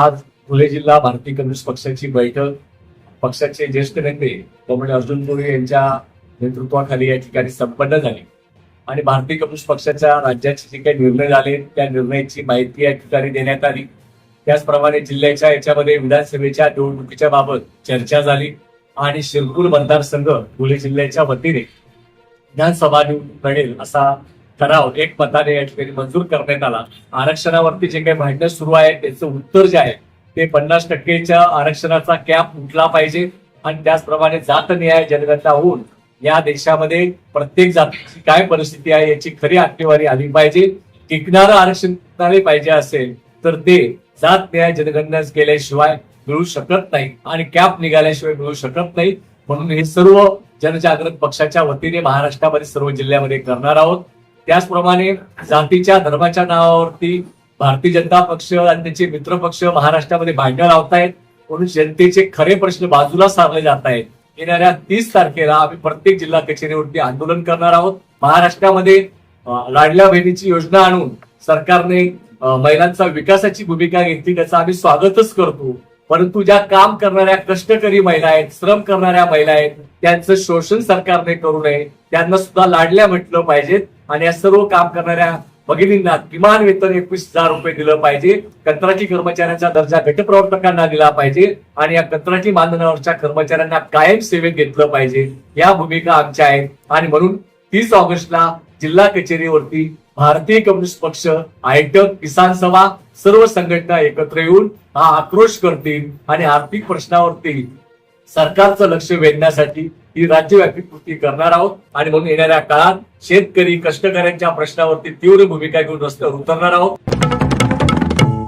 आज धुळे जिल्हा भारतीय कम्युनिस्ट पक्षाची बैठक. पक्षाचे ज्येष्ठ नेते कमळे अर्जुन मोरे यांच्या नेतृत्वाखाली या ठिकाणी संपन्न झाली. आणि भारतीय कम्युनिस्ट पक्षाच्या राज्याचे जे काही निर्णय झाले त्या निर्णयाची माहिती या ठिकाणी देण्यात आली. त्याचप्रमाणे जिल्ह्याच्या याच्यामध्ये विधानसभेच्या निवडणुकीच्या बाबत चर्चा झाली आणि शिरपूर मतदारसंघ धुळे जिल्ह्याच्या वतीने विधानसभा निवडणूक लढेल असा ठराव एक मताने या ठिकाणी मंजूर करण्यात आला. आरक्षणावरती जे काही भांडणं सुरू आहे त्याचं उत्तर जे आहे ते पन्नास टक्केच्या आरक्षणाचा कॅप उठला पाहिजे. आणि त्याचप्रमाणे जात न्याय जनगणना होऊन या देशामध्ये प्रत्येक जातीची काय परिस्थिती आहे याची खरी आकडेवारी आली पाहिजे. टिकणारं आरक्षण पाहिजे असेल तर ते जात न्याय जनगणना केल्याशिवाय मिळू शकत नाही. आणि कॅप निघाल्याशिवाय मिळू शकत नाही. म्हणून हे सर्व जनजागरण पक्षाच्या वतीने महाराष्ट्रामध्ये सर्व जिल्ह्यामध्ये करणार आहोत. त्याचप्रमाणे जातीच्या धर्माच्या नावावरती भारतीय जनता पक्ष आणि त्यांचे मित्र पक्ष महाराष्ट्रामध्ये भांडण लावतायत. म्हणून जनतेचे खरे प्रश्न बाजूला सारले जात आहेत येणाऱ्या तीस तारखेला आम्ही प्रत्येक जिल्हा कचेरीवरती आंदोलन करणार आहोत. महाराष्ट्रामध्ये लाडल्या बहिणीची योजना आणून सरकारने महिलांचा विकासाची भूमिका घेतली त्याचं आम्ही स्वागतच करतो. परंतु ज्या काम करणाऱ्या कष्टकरी महिला आहेत श्रम करणाऱ्या महिला आहेत त्यांचं शोषण सरकारने करू नये. त्यांना सुद्धा लाडल्या म्हटलं पाहिजेत. आणि या सर्व काम करणाऱ्या भगिनींना किमान वेतन एकवीस हजार रुपये दिलं पाहिजे. कंत्राटी कर्मचाऱ्यांचा दर्जा गटप्रवर्तकांना दिला पाहिजे आणि या कंत्राटी मानधनावरच्या कर्मचाऱ्यांना कायम सेवेत घेतलं पाहिजे. या भूमिका आमच्या आहेत. आणि म्हणून तीस ऑगस्टला जिल्हा कचेरीवरती भारतीय कम्युनिस्ट पक्ष आयटक किसान सभा सर्व संघटना एकत्र येऊन हा आक्रोश करतील आणि आर्थिक प्रश्नावरती सरकारचं लक्ष वेधण्यासाठी ही राज्यव्यापी कृती करणार आहोत. आणि म्हणून येणाऱ्या काळात शेतकरी कष्टकऱ्यांच्या प्रश्नावरती तीव्र भूमिका घेऊन रस्त्यावर उतरणार आहोत.